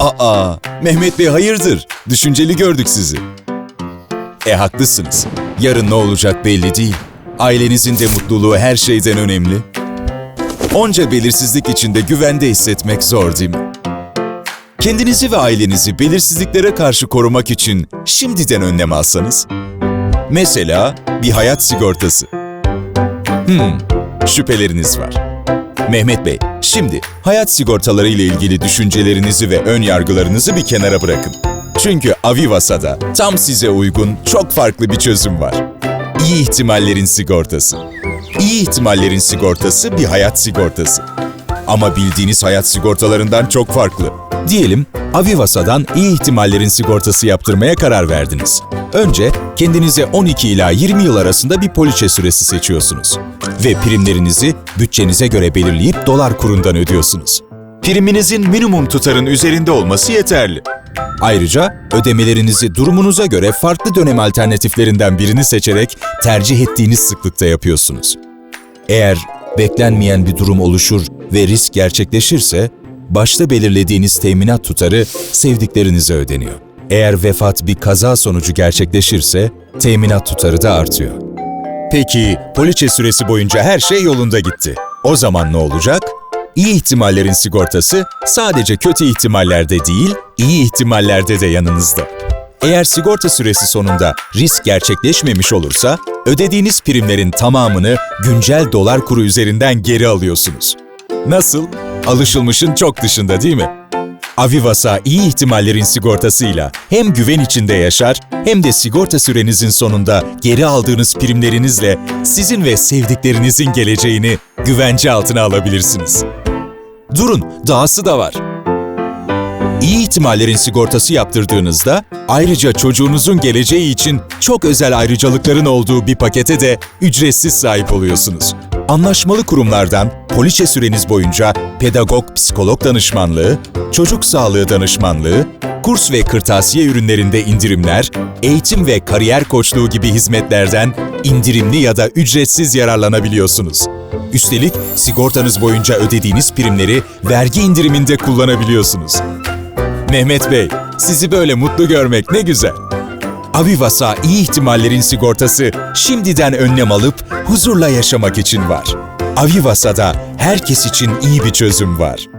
Aa, Mehmet Bey hayırdır? Düşünceli gördük sizi. E haklısınız. Yarın ne olacak belli değil. Ailenizin de mutluluğu her şeyden önemli. Onca belirsizlik içinde güvende hissetmek zor değil mi? Kendinizi ve ailenizi belirsizliklere karşı korumak için şimdiden önlem alsanız. Mesela bir hayat sigortası. Hmm, şüpheleriniz var. Mehmet Bey, şimdi hayat sigortaları ile ilgili düşüncelerinizi ve ön yargılarınızı bir kenara bırakın. Çünkü Avivasa'da tam size uygun çok farklı bir çözüm var. İyi ihtimallerin sigortası. İyi ihtimallerin sigortası bir hayat sigortası. Ama bildiğiniz hayat sigortalarından çok farklı. Diyelim Avivasa'dan iyi ihtimallerin sigortası yaptırmaya karar verdiniz. Önce kendinize 12 ila 20 yıl arasında bir poliçe süresi seçiyorsunuz. Ve primlerinizi bütçenize göre belirleyip dolar kurundan ödüyorsunuz. Priminizin minimum tutarın üzerinde olması yeterli. Ayrıca ödemelerinizi durumunuza göre farklı dönem alternatiflerinden birini seçerek tercih ettiğiniz sıklıkta yapıyorsunuz. Eğer beklenmeyen bir durum oluşur ve risk gerçekleşirse, başta belirlediğiniz teminat tutarı sevdiklerinize ödeniyor. Eğer vefat bir kaza sonucu gerçekleşirse, teminat tutarı da artıyor. Peki, poliçe süresi boyunca her şey yolunda gitti. O zaman ne olacak? İyi ihtimallerin sigortası sadece kötü ihtimallerde değil, iyi ihtimallerde de yanınızda. Eğer sigorta süresi sonunda risk gerçekleşmemiş olursa, ödediğiniz primlerin tamamını güncel dolar kuru üzerinden geri alıyorsunuz. Nasıl? Alışılmışın çok dışında değil mi? Avivasa iyi ihtimallerin sigortasıyla hem güven içinde yaşar hem de sigorta sürenizin sonunda geri aldığınız primlerinizle sizin ve sevdiklerinizin geleceğini güvence altına alabilirsiniz. Durun, dahası da var. İyi ihtimallerin sigortası yaptırdığınızda ayrıca çocuğunuzun geleceği için çok özel ayrıcalıkların olduğu bir pakete de ücretsiz sahip oluyorsunuz. Anlaşmalı kurumlardan poliçe süreniz boyunca pedagog psikolog danışmanlığı, çocuk sağlığı danışmanlığı, kurs ve kırtasiye ürünlerinde indirimler, eğitim ve kariyer koçluğu gibi hizmetlerden indirimli ya da ücretsiz yararlanabiliyorsunuz. Üstelik sigortanız boyunca ödediğiniz primleri vergi indiriminde kullanabiliyorsunuz. Mehmet Bey, sizi böyle mutlu görmek ne güzel. Avivasa iyi ihtimallerin sigortası şimdiden önlem alıp huzurla yaşamak için var. Avivasa'da herkes için iyi bir çözüm var.